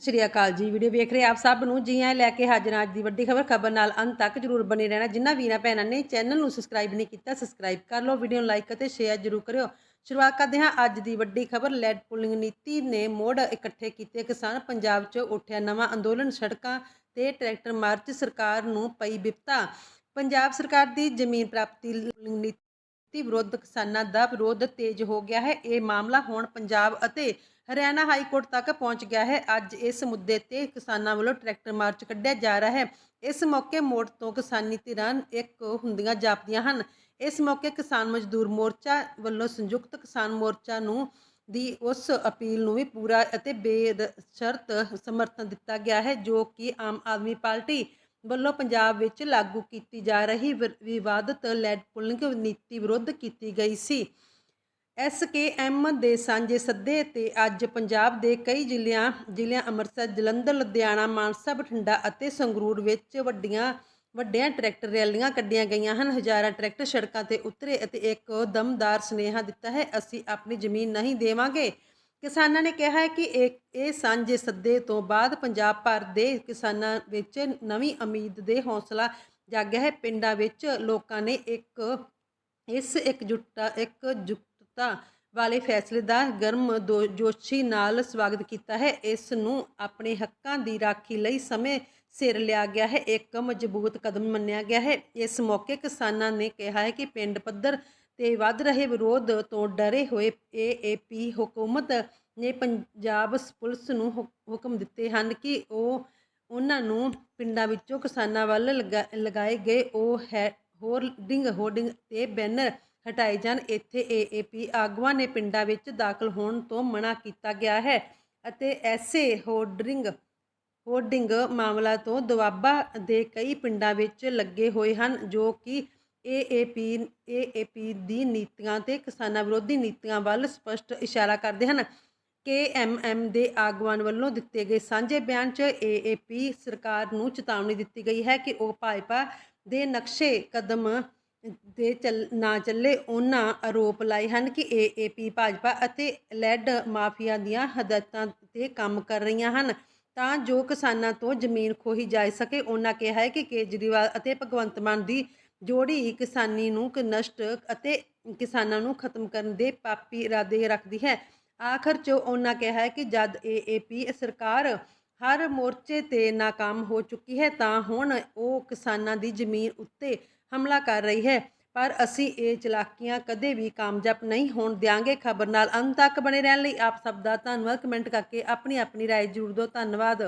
ਸਤਿ ਸ਼੍ਰੀ ਅਕਾਲ ਜੀ। ਵੀਡੀਓ ਵੇਖ ਰਹੇ ਆਪ ਸਭ ਨੂੰ। ਜੀ ਆਇਆਂ ਲੈ ਕੇ ਹਾਜ਼ਰ ਅੱਜ ਦੀ ਵੱਡੀ ਖਬਰ। ਖਬਰ ਨਾਲ ਅੰਤ ਤੱਕ ਜਰੂਰ ਬਣੇ ਰਹਿਣਾ। ਜਿਨ੍ਹਾਂ ਵੀਰਾਂ ਭੈਣਾਂ ਨੇ ਚੈਨਲ ਨੂੰ ਸਬਸਕ੍ਰਾਈਬ ਨਹੀਂ ਕੀਤਾ ਸਬਸਕ੍ਰਾਈਬ ਕਰ ਲਓ। ਵੀਡੀਓ ਨੂੰ ਲਾਈਕ ਅਤੇ ਸ਼ੇਅਰ ਜਰੂਰ ਕਰਿਓ। ਸ਼ੁਰੂਆਤ ਕਰਦੇ ਹਾਂ ਅੱਜ ਦੀ ਵੱਡੀ ਖਬਰ। ਲੈਡ ਪੁਲਿੰਗ ਨੀਤੀ ਨੇ ਮੋੜ ਇਕੱਠੇ ਕੀਤੇ ਕਿਸਾਨ। ਪੰਜਾਬ 'ਚ ਉੱਠਿਆ ਨਵਾਂ ਅੰਦੋਲਨ। ਸੜਕਾਂ ਤੇ ਟਰੈਕਟਰ ਮਾਰਚ ਸਰਕਾਰ ਨੂੰ ਪਈ ਵਿਪਤਾ ਪੰਜਾਬ ਸਰਕਾਰ ਦੀ ਜ਼ਮੀਨ ਪ੍ਰਾਪਤੀ ਪੁਲਿੰਗ ਨੀਤੀ ਵਿਰੁੱਧ ਕਿਸਾਨਾਂ ਦਾ ਵਿਰੋਧ ਤੇਜ਼ ਹੋ ਗਿਆ ਹੈ। ਇਹ ਮਾਮਲਾ ਹੁਣ ਪੰਜਾਬ ਅਤੇ ਹਰਿਆਣਾ ਹਾਈ ਕੋਰਟ ਤੱਕ ਪਹੁੰਚ ਗਿਆ ਹੈ। ਅੱਜ ਇਸ ਮੁੱਦੇ ਤੇ ਕਿਸਾਨਾਂ ਵੱਲੋਂ ਟਰੈਕਟਰ ਮਾਰਚ ਕੱਢਿਆ ਜਾ ਰਿਹਾ ਹੈ। ਇਸ ਮੌਕੇ ਮੋੜ ਤੋਂ ਕਿਸਾਨੀ ਧਿਰਾਂ ਇੱਕ ਹੁੰਦੀਆਂ ਜਾਪਦੀਆਂ ਹਨ। ਇਸ ਮੌਕੇ ਕਿਸਾਨ ਮਜ਼ਦੂਰ ਮੋਰਚਾ ਵੱਲੋਂ ਸੰਯੁਕਤ ਕਿਸਾਨ ਮੋਰਚਾ ਨੂੰ ਦੀ ਉਸ ਅਪੀਲ ਨੂੰ ਵੀ ਪੂਰਾ ਅਤੇ ਬੇਸ਼ਰਤ ਸਮਰਥਨ ਦਿੱਤਾ ਗਿਆ ਹੈ, ਜੋ ਕਿ ਆਮ ਆਦਮੀ ਪਾਰਟੀ ਵੱਲੋਂ ਪੰਜਾਬ ਵਿੱਚ ਲਾਗੂ ਕੀਤੀ ਜਾ ਰਹੀ ਵਿ- ਵਿਵਾਦਤ ਲੈਡ ਪੁਲਿੰਗ ਨੀਤੀ ਵਿਰੁੱਧ ਕੀਤੀ ਗਈ ਸੀ। ਐਸਕੇਐਮ ਦੇ ਸਾਂਝੇ ਸੱਦੇ ਤੇ ਅੱਜ ਪੰਜਾਬ ਦੇ ਕਈ ਜ਼ਿਲ੍ਹਿਆਂ ਜ਼ਿਲ੍ਹਿਆਂ ਅੰਮ੍ਰਿਤਸਰ, ਜਲੰਧਰ, ਲੁਧਿਆਣਾ, ਮਾਨਸਾ, ਬਠਿੰਡਾ ਅਤੇ ਸੰਗਰੂਰ ਵਿੱਚ ਵੱਡੀਆਂ, ਵੱਡਿਆਂ ਟਰੈਕਟਰ ਰੈਲੀਆਂ ਕੱਢੀਆਂ ਗਈਆਂ ਹਨ। ਹਜ਼ਾਰਾਂ ਟਰੈਕਟਰ ਸੜਕਾਂ ਤੇ ਉਤਰੇ ਅਤੇ ਇੱਕ ਦਮਦਾਰ ਸੁਨੇਹਾ ਦਿੱਤਾ ਹੈ, ਅਸੀਂ ਆਪਣੀ ਜ਼ਮੀਨ ਨਹੀਂ ਦੇਵਾਂਗੇ। ਕਿਸਾਨਾਂ ਨੇ ਕਿਹਾ ਹੈ ਕਿ ਇਹ ਇਹ ਸਾਂਝੇ ਸੱਦੇ ਤੋਂ ਬਾਅਦ ਪੰਜਾਬ ਭਰ ਦੇ ਕਿਸਾਨਾਂ ਵਿੱਚ ਨਵੀਂ ਉਮੀਦ ਦੇ ਹੌਸਲਾ ਜਾਗਿਆ ਹੈ। ਪਿੰਡਾਂ ਵਿੱਚ ਲੋਕਾਂ ਨੇ ਇੱਕ, ਇਸ ਇਕਜੁੱਟਤਾ ਇਕਜੁੱਟਤਾ ਵਾਲੇ ਫੈਸਲੇ ਦਾ ਗਰਮ ਦੋ- ਜੋਸ਼ੀ ਨਾਲ ਸਵਾਗਤ ਕੀਤਾ ਹੈ। ਇਸ ਨੂੰ ਆਪਣੇ ਹੱਕਾਂ ਦੀ ਰਾਖੀ ਲਈ ਸਮੇਂ ਸਿਰ ਲਿਆ ਗਿਆ ਹੈ। ਇੱਕ ਮਜ਼ਬੂਤ ਕਦਮ ਮੰਨਿਆ ਗਿਆ ਹੈ। ਇਸ ਮੌਕੇ ਕਿਸਾਨਾਂ ਨੇ ਕਿਹਾ ਹੈ ਕਿ ਪਿੰਡ ਪੱਧਰ ਤੇ ਵੱਧ ਰਹੇ ਵਿਰੋਧ ਤੋਂ ਡਰੇ ਹੋਏ ਏਏਪੀ ਹਕੂਮਤ ਨੇ ਪੰਜਾਬ ਪੁਲਿਸ ਨੂੰ ਹੁ- ਹੁਕਮ ਦਿੱਤੇ ਹਨ ਕਿ ਉਹ, ਉਹਨਾਂ ਨੂੰ ਪਿੰਡਾਂ ਵਿੱਚੋਂ ਕਿਸਾਨਾਂ ਵੱਲ ਲਗਾ- ਲਗਾਏ ਗਏ ਉਹ ਹੈ, ਹੋਰਡਿੰਗ ਹੋਰਡਿੰਗ ਤੇ ਬੈਨਰ ਹਟਾਏ ਜਾਣ। ਇੱਥੇ ਏਏਪੀ ਆਗੂਆਂ ਨੇ ਪਿੰਡਾਂ ਵਿੱਚ ਦਾਖਲ ਹੋਣ ਤੋਂ ਮਨਾ ਕੀਤਾ ਗਿਆ ਹੈ ਅਤੇ ਐਸੇ ਹੋਰਡਿੰਗ ਹੋਰਡਿੰਗ ਮਾਮਲਾ ਤੋਂ ਦੁਆਬਾ ਦੇ ਕਈ ਪਿੰਡਾਂ ਵਿੱਚ ਲੱਗੇ ਹੋਏ ਹਨ ਜੋ ਕਿ ਏਏਪੀ ਏਏਪੀ ਦੀ ਨੀਤੀਆਂ ਤੇ ਕਿਸਾਨਾਂ ਵਿਰੋਧੀ ਨੀਤੀਆਂ ਵੱਲ ਸਪਸ਼ਟ ਇਸ਼ਾਰਾ ਕਰਦੇ ਹਨ। ਕੇਐਮਐਮ ਦੇ ਆਗੂਆਂ ਵੱਲੋਂ ਦਿੱਤੇ ਗਏ ਸਾਂਝੇ ਬਿਆਨ 'ਚ ਏਏਪੀ ਸਰਕਾਰ ਨੂੰ ਚੇਤਾਵਨੀ ਦਿੱਤੀ ਗਈ ਹੈ ਕਿ ਉਹ ਭਾਜਪਾ ਦੇ ਨਕਸ਼ੇ ਕਦਮ ਦੇ ਚੱਲ, ਨਾ ਚੱਲੇ ਉਹਨਾਂ ਆਰੋਪ ਲਾਏ ਹਨ ਕਿ ਏਏਪੀ ਭਾਜਪਾ ਅਤੇ ਲੈਡ ਮਾਫੀਆ ਦੀਆਂ ਹਦਾਇਤਾਂ ਤੇ ਕੰਮ ਕਰ ਰਹੀਆਂ ਹਨ। ਤਾਂ ਜੋ ਕਿਸਾਨਾਂ ਤੋਂ ਜ਼ਮੀਨ ਖੋਹੀ ਜਾ ਸਕੇ, ਉਹਨਾਂ ਕਿਹਾ ਹੈ ਕਿ ਕੇਜਰੀਵਾਲ ਅਤੇ ਭਗਵੰਤ ਮਾਨ ਦੀ ਜੋੜੀ ਕਿਸਾਨੀ ਨੂੰ ਨਸ਼ਟ ਅਤੇ ਕਿਸਾਨਾਂ ਨੂੰ ਖਤਮ ਕਰਨ ਦੇ ਪਾਪੀ ਇਰਾਦੇ ਰੱਖਦੀ ਹੈ। ਆਖਰ 'ਚ ਉਹਨਾਂ ਕਿਹਾ ਹੈ ਕਿ ਜਦ ਏਏਪੀ ਸਰਕਾਰ ਹਰ ਮੋਰਚੇ ਤੇ ناکਾਮ ਹੋ ਚੁੱਕੀ ਹੈ ਤਾਂ ਹੁਣ ਉਹ ਕਿਸਾਨਾਂ ਦੀ ਜ਼ਮੀਨ ਉੱਤੇ ਹਮਲਾ ਕਰ ਰਹੀ ਹੈ। ਪਰ ਅਸੀਂ ਇਹ ਚਲਾਕੀਆਂ ਕਦੇ ਵੀ ਕਾਮਯਾਬ ਨਹੀਂ ਹੋਣ ਦਿਆਂਗੇ। ਖਬਰ ਨਾਲ ਅੰਤ ਤੱਕ ਬਣੇ ਰਹਿਣ ਲਈ ਆਪ ਸਭ ਦਾ ਧੰਨਵਾਦ। ਕਮੈਂਟ ਕਰਕੇ ਆਪਣੀ ਆਪਣੀ رائے ਜ਼ਰੂਰ ਦਿਓ। ਧੰਨਵਾਦ।